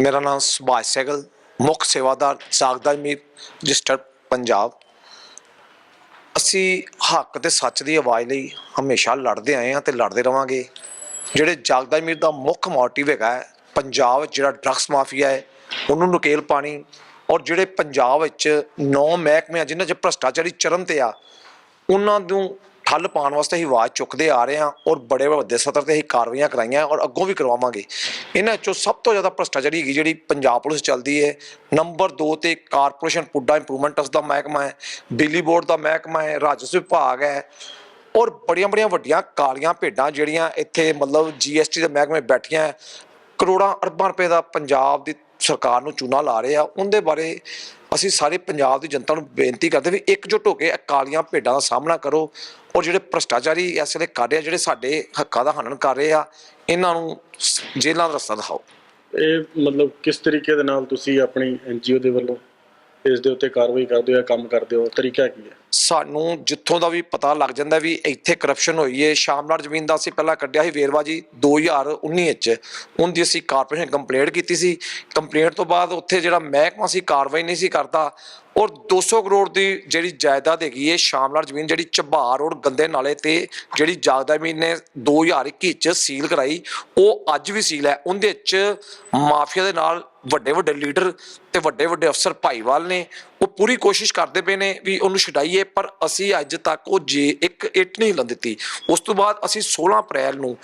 ਮੇਰਾ ਨਾਮ ਸੁਭਾਸ਼ ਸੈਗਲ ਮੁੱਖ ਸੇਵਾਦਾਰ ਜਾਗਦਾ ਮੀਰ ਰਜਿਸਟਰ ਪੰਜਾਬ। ਅਸੀਂ ਹੱਕ ਤੇ ਸੱਚ ਦੀ ਆਵਾਜ਼ ਲਈ ਹਮੇਸ਼ਾ ਲੜਦੇ ਆਏ ਹਾਂ ਤੇ ਲੜਦੇ ਰਵਾਂਗੇ। ਜਿਹੜੇ ਜਾਗਦਾ ਮੀਰ ਦਾ ਮੁੱਖ ਮੋਟਿਵ ਹੈਗਾ ਹੈ, ਪੰਜਾਬ ਵਿੱਚ ਜਿਹੜਾ ਡਰੱਗਸ ਮਾਫੀਆ ਹੈ ਉਹਨੂੰ ਨਕੇਲ ਪਾਣੀ ਔਰ ਜਿਹੜੇ ਪੰਜਾਬ ਵਿੱਚ ਨੌ ਮਹਿਕਮੇ ਆ ਜਿਨ੍ਹਾਂ 'ਚ ਭ੍ਰਸ਼ਟਾਚਾਰੀ ਚਰਮ ਤੇ ਆ ਉਹਨਾਂ ਨੂੰ ਠੱਲ ਪਾਉਣ ਵਾਸਤੇ ਹੀ ਆਵਾਜ਼ ਚੁੱਕਦੇ ਆ ਰਹੇ ਹਾਂ ਔਰ ਬੜੇ ਵੱਡੇ ਸਤਰ ਤੇ ਹੀ ਕਾਰਵਾਈਆਂ ਕਰਾਈਆਂ ਔਰ ਅੱਗੋਂ ਵੀ ਕਰਵਾਵਾਂਗੇ। ਇਹਨਾਂ ਚੋਂ ਸਭ ਤੋਂ ਜ਼ਿਆਦਾ ਭ੍ਰਸ਼ਟਾਚਾਰੀ ਹੈਗੀ, ਜਿਹੜੀ ਪੰਜਾਬ ਪੁਲਿਸ ਚੱਲਦੀ ਹੈ, ਨੰਬਰ 2 ਤੇ ਕਾਰਪੋਰੇਸ਼ਨ ਪੁੱਡਾ ਇੰਪਰੂਵਮੈਂਟਸ ਦਾ ਮਹਿਕਮਾ ਹੈ, ਬਿਜਲੀ ਬੋਰਡ ਦਾ ਮਹਿਕਮਾ ਹੈ, ਰਾਜਸਵ ਵਿਭਾਗ ਹੈ ਔਰ ਬੜੀਆਂ ਬੜੀਆਂ ਵੱਡੀਆਂ ਕਾਲੀਆਂ ਭੇਡਾਂ ਜਿਹੜੀਆਂ ਇੱਥੇ ਮਤਲਬ ਜੀਐਸਟੀ ਦੇ ਮਹਿਕਮੇ ਬੈਠੀਆਂ ਕਰੋੜਾਂ ਅਰਬਾਂ ਰੁਪਏ ਦਾ ਪੰਜਾਬ ਦੀ ਸਰਕਾਰ ਨੂੰ ਚੂਨਾ ਲਾ ਰਹੇ ਆ। ਉਹਦੇ ਬਾਰੇ ਅਸੀਂ ਸਾਰੇ ਪੰਜਾਬ ਦੀ ਜਨਤਾ ਨੂੰ ਬੇਨਤੀ ਕਰਦੇ ਵੀ ਇਕਜੁੱਟ ਹੋ ਕੇ ਇਹ ਕਾਲੀਆਂ ਭੇਡਾਂ ਦਾ ਸਾਹਮਣਾ ਕਰੋ ਔਰ ਜਿਹੜੇ ਭ੍ਰਸ਼ਟਾਚਾਰੀ ਇਸ ਵੇਲੇ ਕਰ ਰਹੇ ਆ, ਜਿਹੜੇ ਸਾਡੇ ਹੱਕਾਂ ਦਾ ਹਨਨ ਕਰ ਰਹੇ ਆ, ਇਹਨਾਂ ਨੂੰ ਜੇਲ੍ਹਾਂ ਦਾ ਰਸਤਾ ਦਿਖਾਓ। ਇਹ ਮਤਲਬ ਕਿਸ ਤਰੀਕੇ ਦੇ ਨਾਲ ਤੁਸੀਂ ਆਪਣੀ ਐਨਜੀਓ ਦੇ ਵੱਲੋਂ ਇਸ ਦੇ ਉੱਤੇ ਕਾਰਵਾਈ ਕਰਦੇ ਹੋ ਜਾਂ ਕੰਮ ਕਰਦੇ ਹੋ ਤਰੀਕਾ ਕੀ ਹੈ? ਸਾਨੂੰ ਜਿੱਥੋਂ ਦਾ ਵੀ ਪਤਾ ਲੱਗ ਜਾਂਦਾ ਵੀ ਇੱਥੇ ਕਰਪਸ਼ਨ ਹੋਈ ਹੈ ਸ਼ਾਮਲਾਟ ਜ਼ਮੀਨ ਦਾ ਅਸੀਂ ਪਹਿਲਾਂ ਕੱਢਿਆ ਸੀ ਵੇਰਵਾ ਜੀ 2019 ਵਿੱਚ। ਉਹਦੀ ਅਸੀਂ ਕਾਰਪੋਰੇਸ਼ਨ ਕੰਪਲੇਂਟ ਕੀਤੀ ਸੀ। ਕੰਪਲੇਂਟ ਤੋਂ ਬਾਅਦ ਉੱਥੇ ਜਿਹੜਾ ਮਹਿਕਮਾ ਸੀ, ਕਾਰਵਾਈ ਨਹੀਂ ਸੀ ਕਰਦਾ। ਔਰ 200 ਕਰੋੜ ਦੀ ਜਿਹੜੀ ਜਾਇਦਾਦ ਹੈਗੀ ਹੈ ਸ਼ਾਮਲਾਟ ਜ਼ਮੀਨ ਜਿਹੜੀ ਝਬਾਰ ਰੋਡ ਗੰਦੇ ਨਾਲੇ ਤੇ ਜਿਹੜੀ ਜਾਗਦਾ ਜ਼ਮੀਨ ਨੇ 2021 ਚ ਸੀਲ ਕਰਾਈ, ਉਹ ਅੱਜ ਵੀ ਸੀਲ ਹੈ। ਉਹਦੇ 'ਚ ਮਾਫੀਆ ਦੇ ਨਾਲ ਵੱਡੇ ਵੱਡੇ ਲੀਡਰ ਤੇ ਵੱਡੇ ਵੱਡੇ ਅਫਸਰ ਭਾਈਵਾਲ ਨੇ, ਉਹ ਪੂਰੀ ਕੋਸ਼ਿਸ਼ ਕਰਦੇ ਪਏ ਨੇ ਵੀ ਉਹਨੂੰ ਛਡਾਈਏ, ਪਰ ਅਸੀਂ ਅੱਜ ਤੱਕ ਉਹ ਜੇ ਇੱਕ ਇੱਟ ਨਹੀਂ ਹਿੱਲਣ ਦਿੱਤੀ। ਉਸ ਤੋਂ ਬਾਅਦ ਅਸੀਂ 16 ਅਪ੍ਰੈਲ ਨੂੰ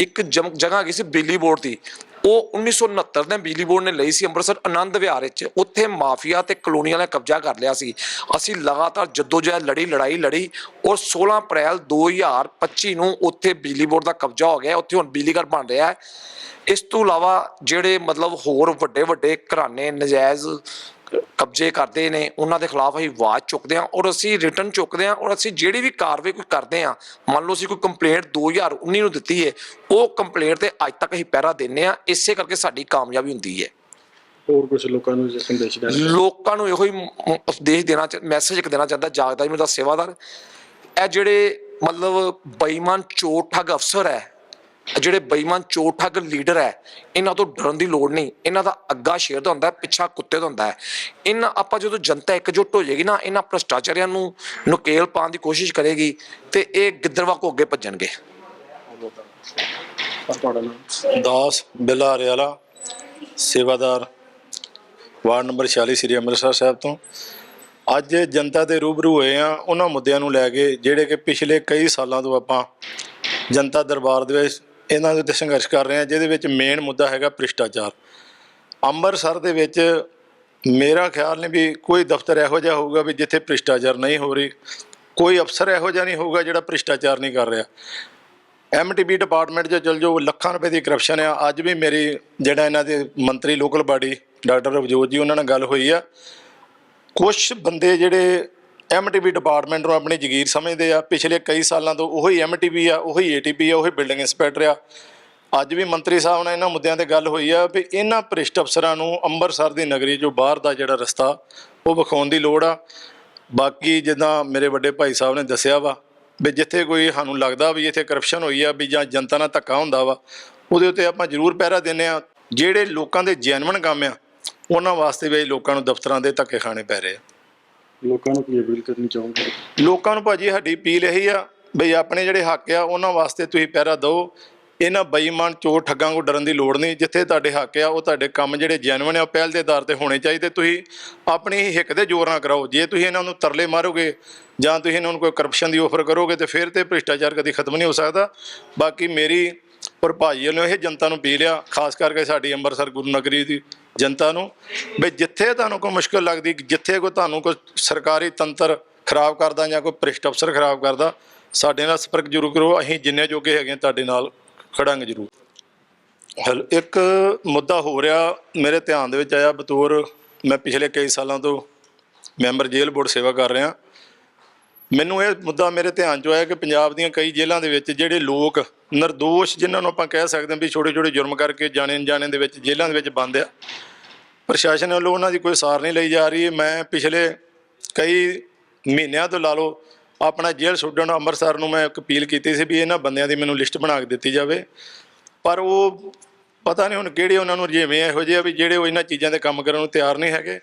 ਇੱਕ ਜਮ- ਜਗ੍ਹਾ ਗਈ ਸੀ ਬਿਜਲੀ ਬੋਰਡ ਦੀ। ਉਹ 1969 ਦੇ ਬਿਜਲੀ ਬੋਰਡ ਨੇ ਲਈ ਸੀ ਅੰਮ੍ਰਿਤਸਰ ਆਨੰਦ ਵਿਹਾਰ ਵਿੱਚ। ਉੱਥੇ ਮਾਫੀਆ ਤੇ ਕਲੋਨੀਆਂ ਨੇ ਕਬਜ਼ਾ ਕਰ ਲਿਆ ਸੀ। ਅਸੀਂ ਲਗਾਤਾਰ ਜਦੋਜਹਿਦ ਲੜੀ, ਲੜਾਈ ਲੜੀ ਔਰ 16 ਅਪ੍ਰੈਲ 2025 ਨੂੰ ਉੱਥੇ ਬਿਜਲੀ ਬੋਰਡ ਦਾ ਕਬਜ਼ਾ ਹੋ ਗਿਆ। ਉੱਥੇ ਹੁਣ ਬਿਜਲੀ ਘਰ ਬਣ ਰਿਹਾ ਹੈ। ਇਸ ਤੋਂ ਇਲਾਵਾ ਜਿਹੜੇ ਮਤਲਬ ਹੋਰ ਵੱਡੇ ਵੱਡੇ ਘਰਾਣੇ, ਨਜਾਇਜ਼ ਕਬਜ਼ੇ ਕਰਦੇ ਨੇ ਉਹਨਾਂ ਦੇ ਖਿਲਾਫ ਅਸੀਂ ਆਵਾਜ਼ ਚੁੱਕਦੇ ਹਾਂ ਔਰ ਅਸੀਂ ਰਿਟਰਨ ਚੁੱਕਦੇ ਹਾਂ ਔਰ ਅਸੀਂ ਜਿਹੜੀ ਵੀ ਕਾਰਵਾਈ ਕੋਈ ਕਰਦੇ ਹਾਂ ਮੰਨ ਲਓ ਅਸੀਂ ਕੋਈ ਕੰਪਲੇਂਟ 2019 ਨੂੰ ਦਿੱਤੀ ਹੈ ਉਹ ਕੰਪਲੇਂਟ ਤੇ ਅੱਜ ਤੱਕ ਅਸੀਂ ਪਹਿਰਾ ਦਿੰਨੇ ਆ ਇਸੇ ਕਰਕੇ ਸਾਡੀ ਕਾਮਯਾਬੀ ਹੁੰਦੀ ਹੈ। ਹੋਰ ਕੁਝ ਲੋਕਾਂ ਨੂੰ ਜੇ ਸੰਦੇਸ਼ ਦੇਣਾ ਲੋਕਾਂ ਨੂੰ ਇਹੋ ਹੀ ਉਪਦੇਸ਼ ਦੇਣਾ ਮੈਸੇਜ ਇੱਕ ਦੇਣਾ ਚਾਹੁੰਦਾ ਜਾਗਦਾ ਜੀ ਮੇਰਾ ਸੇਵਾਦਾਰ। ਇਹ ਜਿਹੜੇ ਮਤਲਬ ਬੇਈਮਾਨ ਚੋਰ ਠੱਗ ਅਫਸਰ ਹੈ ਜਿਹੜੇ ਬੇਈਮਾਨ ਚੋਰ ਠੱਗ ਲੀਡਰ ਹੈ ਇਹਨਾਂ ਤੋਂ ਡਰਨ ਦੀ ਲੋੜ ਨਹੀਂ। ਇਹਨਾਂ ਦਾ ਅੱਗਾ ਸ਼ੇਰ ਦਾ ਹੁੰਦਾ ਹੈ, ਪਿੱਛਾ ਕੁੱਤੇ ਦਾ ਹੁੰਦਾ ਹੈ। ਇਹਨਾਂ ਆਪਾਂ ਜਦੋਂ ਜਨਤਾ ਇਕਜੁੱਟ ਹੋ ਜਾਏਗੀ ਨਾ ਇਹਨਾਂ ਭ੍ਰਸ਼ਟਾਚਾਰੀਆਂ ਨੂੰ ਨੁਕੇਲ ਪਾਉਣ ਦੀ ਕੋਸ਼ਿਸ਼ ਕਰੇਗੀ ਤੇ ਇਹ ਗਿੱਦੜਵਾ ਕੋ ਅੱਗੇ ਭੱਜਣਗੇ। ਦਾਸ ਬਿਲਾਰੇ ਵਾਲਾ ਸੇਵਾਦਾਰ ਵਾਰਡ ਨੰਬਰ 46 ਸ੍ਰੀ ਅੰਮ੍ਰਿਤਸਰ ਸਾਹਿਬ ਤੋਂ। ਅੱਜ ਜਨਤਾ ਦੇ ਰੂਬਰੂ ਹੋਏ ਆ ਉਹਨਾਂ ਮੁੱਦਿਆਂ ਨੂੰ ਲੈ ਕੇ ਜਿਹੜੇ ਕਿ ਪਿਛਲੇ ਕਈ ਸਾਲਾਂ ਤੋਂ ਆਪਾਂ ਜਨਤਾ ਦਰਬਾਰ ਦੇ ਵਿੱਚ ਇਹਨਾਂ ਦੇ ਉੱਤੇ ਸੰਘਰਸ਼ ਕਰ ਰਹੇ ਆ ਜਿਹਦੇ ਵਿੱਚ ਮੇਨ ਮੁੱਦਾ ਹੈਗਾ ਭ੍ਰਿਸ਼ਟਾਚਾਰ। ਅੰਮ੍ਰਿਤਸਰ ਦੇ ਵਿੱਚ ਮੇਰਾ ਖਿਆਲ ਨਹੀਂ ਵੀ ਕੋਈ ਦਫ਼ਤਰ ਇਹੋ ਜਿਹਾ ਹੋਊਗਾ ਵੀ ਜਿੱਥੇ ਭ੍ਰਿਸ਼ਟਾਚਾਰ ਨਹੀਂ ਹੋ ਰਹੀ। ਕੋਈ ਅਫਸਰ ਇਹੋ ਜਿਹਾ ਨਹੀਂ ਹੋਊਗਾ ਜਿਹੜਾ ਭ੍ਰਿਸ਼ਟਾਚਾਰ ਨਹੀਂ ਕਰ ਰਿਹਾ। ਐਮਟੀਬੀ ਡਿਪਾਰਟਮੈਂਟ 'ਚ ਚਲ ਜਾਓ, ਲੱਖਾਂ ਰੁਪਏ ਦੀ ਕਰਪਸ਼ਨ ਆ। ਅੱਜ ਵੀ ਮੇਰੀ ਜਿਹੜਾ ਇਹਨਾਂ ਦੇ ਮੰਤਰੀ ਲੋਕਲ ਬਾਡੀ ਡਾਕਟਰ ਰਵਜੋਤ ਜੀ, ਉਹਨਾਂ ਨਾਲ ਗੱਲ ਹੋਈ ਆ। ਕੁਝ ਬੰਦੇ ਜਿਹੜੇ ਐਮਟੀਬੀ ਡਿਪਾਰਟਮੈਂਟ ਨੂੰ ਆਪਣੀ ਜ਼ਗੀਰ ਸਮਝਦੇ ਆ। ਪਿਛਲੇ ਕਈ ਸਾਲਾਂ ਤੋਂ ਉਹੀ ਐਮਟੀਬੀ ਆ, ਉਹੀ ਏਟੀਪੀ ਆ, ਉਹੀ ਬਿਲਡਿੰਗ ਇੰਸਪੈਕਟਰ ਆ। ਅੱਜ ਵੀ ਮੰਤਰੀ ਸਾਹਿਬ ਨਾਲ ਇਹਨਾਂ ਮੁੱਦਿਆਂ ਤੇ ਗੱਲ ਹੋਈ ਆ ਵੀ ਇਹਨਾਂ ਭ੍ਰਿਸ਼ਟ ਅਫਸਰਾਂ ਨੂੰ ਅੰਮ੍ਰਿਤਸਰ ਦੀ ਨਗਰੀ ਜੋ ਬਾਹਰ ਦਾ ਜਿਹੜਾ ਰਸਤਾ, ਉਹ ਵਿਖਾਉਣ ਦੀ ਲੋੜ ਆ। ਬਾਕੀ ਜਿੱਦਾਂ ਮੇਰੇ ਵੱਡੇ ਭਾਈ ਸਾਹਿਬ ਨੇ ਦੱਸਿਆ ਵਾ ਵੀ ਜਿੱਥੇ ਕੋਈ ਸਾਨੂੰ ਲੱਗਦਾ ਵੀ ਇੱਥੇ ਕਰਪਸ਼ਨ ਹੋਈ ਆ, ਵੀ ਜਾਂ ਜਨਤਾ ਨਾਲ ਧੱਕਾ ਹੁੰਦਾ ਵਾ, ਉਹਦੇ ਉੱਤੇ ਆਪਾਂ ਜ਼ਰੂਰ ਪਹਿਰਾ ਦਿੰਨੇ ਆ। ਜਿਹੜੇ ਲੋਕਾਂ ਦੇ ਜੈਨੂਇਨ ਕੰਮ ਆ, ਉਹਨਾਂ ਵਾਸਤੇ ਵੀ ਲੋਕਾਂ ਨੂੰ ਦਫ਼ਤਰਾਂ ਦੇ ਧੱਕੇ ਖਾਣੇ ਪੈ ਰਹੇ ਆ। ਲੋਕਾਂ ਨੂੰ ਕੀ ਅਪੀਲ ਕਰਨੀ ਚਾਹੋਗੇ? ਲੋਕਾਂ ਨੂੰ ਭਾਜੀ ਸਾਡੀ ਅਪੀਲ ਇਹੀ ਆ, ਬਈ ਆਪਣੇ ਜਿਹੜੇ ਹੱਕ ਆ, ਉਹਨਾਂ ਵਾਸਤੇ ਤੁਸੀਂ ਪਹਿਰਾ ਦਿਓ। ਇਹਨਾਂ ਬੇਈਮਾਨ ਚੋਰ ਠੱਗਾਂ ਕੋ ਡਰਨ ਦੀ ਲੋੜ ਨਹੀਂ। ਜਿੱਥੇ ਤੁਹਾਡੇ ਹੱਕ ਆ, ਉਹ ਤੁਹਾਡੇ ਕੰਮ ਜਿਹੜੇ ਜੈਨੂਇਨ ਆ, ਉਹ ਪਹਿਲ ਦੇ ਆਧਾਰ ਤੇ ਹੋਣੇ ਚਾਹੀਦੇ। ਤੁਸੀਂ ਆਪਣੀ ਹੀ ਹਿੱਕ 'ਤੇ ਜ਼ੋਰ ਨਾ ਕਰਾਓ। ਜੇ ਤੁਸੀਂ ਇਹਨਾਂ ਨੂੰ ਤਰਲੇ ਮਾਰੋਗੇ ਜਾਂ ਤੁਸੀਂ ਇਹਨਾਂ ਨੂੰ ਕੋਈ ਕਰਪਸ਼ਨ ਦੀ ਆਫਰ ਕਰੋਗੇ, ਤੇ ਫਿਰ ਤੇ ਭ੍ਰਿਸ਼ਟਾਚਾਰ ਕਦੀ ਖਤਮ ਨਹੀਂ ਹੋ ਸਕਦਾ। ਬਾਕੀ ਮੇਰੀ ਔਰ ਭਾਈ ਵੱਲੋਂ ਇਹ ਜਨਤਾ ਨੂੰ ਅਪੀਲ ਆ, ਖਾਸ ਕਰਕੇ ਸਾਡੀ ਅੰਮ੍ਰਿਤਸਰ ਗੁਰੂ ਨਗਰੀ ਦੀ। ਜਨਤਾ ਨੂੰ ਵੀ ਜਿੱਥੇ ਤੁਹਾਨੂੰ ਕੋਈ ਮੁਸ਼ਕਲ ਲੱਗਦੀ, ਜਿੱਥੇ ਕੋਈ ਤੁਹਾਨੂੰ ਕੋਈ ਸਰਕਾਰੀ ਤੰਤਰ ਖਰਾਬ ਕਰਦਾ ਜਾਂ ਕੋਈ ਭ੍ਰਿਸ਼ਟ ਅਫਸਰ ਖਰਾਬ ਕਰਦਾ, ਸਾਡੇ ਨਾਲ ਸੰਪਰਕ ਜ਼ਰੂਰ ਕਰੋ, ਅਸੀਂ ਜਿੰਨੇ ਜੋਗੇ ਹੈਗੇ ਹਾਂ, ਤੁਹਾਡੇ ਨਾਲ ਖੜਾਂਗੇ ਜ਼ਰੂਰ। ਹਲ, ਇੱਕ ਮੁੱਦਾ ਹੋ ਰਿਹਾ ਮੇਰੇ ਧਿਆਨ ਦੇ ਵਿੱਚ ਆਇਆ ਬਤੌਰ, ਮੈਂ ਪਿਛਲੇ ਕਈ ਸਾਲਾਂ ਤੋਂ ਮੈਂਬਰ ਜੇਲ੍ਹ ਬੋਰਡ ਸੇਵਾ ਕਰ ਰਿਹਾ। ਮੈਨੂੰ ਇਹ ਮੁੱਦਾ ਮੇਰੇ ਧਿਆਨ 'ਚ ਆਇਆ ਕਿ ਪੰਜਾਬ ਦੀਆਂ ਕਈ ਜੇਲ੍ਹਾਂ ਦੇ ਵਿੱਚ ਜਿਹੜੇ ਲੋਕ નિર્ਦੋਸ਼ ਜਿਨ੍ਹਾਂ ਨੂੰ ਆਪਾਂ ਕਹਿ ਸਕਦੇ ਹਾਂ ਵੀ ਛੋਟੇ ਛੋਟੇ ਜੁਰਮ ਕਰਕੇ ਜਾਣੇ ਅਣਜਾਣੇ ਦੇ ਵਿੱਚ ਜੇਲ੍ਹਾਂ ਦੇ ਵਿੱਚ ਬੰਦ ਆ। ਪ੍ਰਸ਼ਾਸਨ ਵੱਲੋਂ ਉਹਨਾਂ ਦੀ ਕੋਈ ਸਾਰ ਨਹੀਂ ਲਈ ਜਾ ਰਹੀ। ਮੈਂ ਪਿਛਲੇ ਕਈ ਮਹੀਨਿਆਂ ਤੋਂ ਲਾ ਲਓ ਆਪਣਾ ਜੇਲ੍ਹ ਸੁੱਡਣ ਅੰਮ੍ਰਿਤਸਰ ਨੂੰ ਮੈਂ ਇੱਕ ਅਪੀਲ ਕੀਤੀ ਸੀ ਵੀ ਇਹਨਾਂ ਬੰਦਿਆਂ ਦੀ ਮੈਨੂੰ ਲਿਸਟ ਬਣਾ ਕੇ ਦਿੱਤੀ ਜਾਵੇ। ਪਰ ਉਹ ਪਤਾ ਨਹੀਂ ਹੁਣ ਕਿਹੜੇ ਉਹਨਾਂ ਨੂੰ ਜਿਵੇਂ ਇਹੋ ਜਿਹੇ ਆ ਵੀ ਜਿਹੜੇ ਉਹ ਇਹਨਾਂ ਚੀਜ਼ਾਂ ਦੇ ਕੰਮ ਕਰਨ ਨੂੰ ਤਿਆਰ ਨਹੀਂ ਹੈਗੇ।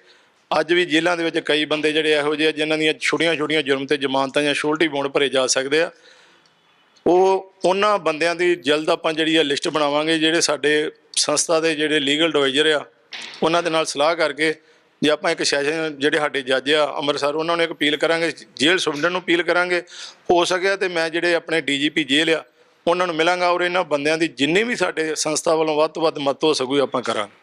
ਅੱਜ ਵੀ ਜੇਲ੍ਹਾਂ ਦੇ ਵਿੱਚ ਕਈ ਬੰਦੇ ਜਿਹੜੇ ਇਹੋ ਜਿਹੇ ਆ, ਜਿਨ੍ਹਾਂ ਦੀਆਂ ਛੋਟੀਆਂ-ਛੋਟੀਆਂ ਜੁਰਮ ਤੇ ਜ਼ਮਾਨਤਾਂ ਜਾਂ ਸ਼ੋਲਟੀ ਬੌਂਡ ਭਰੇ ਜਾ ਸਕਦੇ ਆ। ਉਹ ਉਹਨਾਂ ਬੰਦਿਆਂ ਦੀ ਜਲਦ ਆਪਾਂ ਜਿਹੜੀ ਆ ਲਿਸਟ ਬਣਾਵਾਂਗੇ, ਜਿਹੜੇ ਸਾਡੇ ਸੰਸਥਾ ਦੇ ਜਿਹੜੇ ਲੀਗਲ ਐਡਵਾਈਜ਼ਰ ਆ, ਉਹਨਾਂ ਦੇ ਨਾਲ ਸਲਾਹ ਕਰਕੇ ਜੇ ਆਪਾਂ ਇੱਕ ਸੈਸ਼ਨ ਜਿਹੜੇ ਸਾਡੇ ਜੱਜ ਆ, ਅੰਮ੍ਰਿਤਸਰ, ਉਹਨਾਂ ਨੂੰ ਇੱਕ ਅਪੀਲ ਕਰਾਂਗੇ, ਜੇਲ੍ਹ ਸੁਪਰਡੈਂਟ ਨੂੰ ਅਪੀਲ ਕਰਾਂਗੇ। ਹੋ ਸਕਿਆ ਤੇ ਮੈਂ ਜਿਹੜੇ ਆਪਣੇ ਡੀਜੀਪੀ ਜੇਲ੍ਹ ਆ, ਉਹਨਾਂ ਨੂੰ ਮਿਲਾਂਗਾ ਔਰ ਇਹਨਾਂ ਬੰਦਿਆਂ ਦੀ ਜਿੰਨੀ ਵੀ ਸਾਡੇ ਸੰਸਥਾ ਵੱਲੋਂ ਵੱਧ ਤੋਂ ਵੱਧ ਮਦਦ ਹੋ ਸਕੂ, ਆਪਾਂ ਕਰਾਂਗੇ।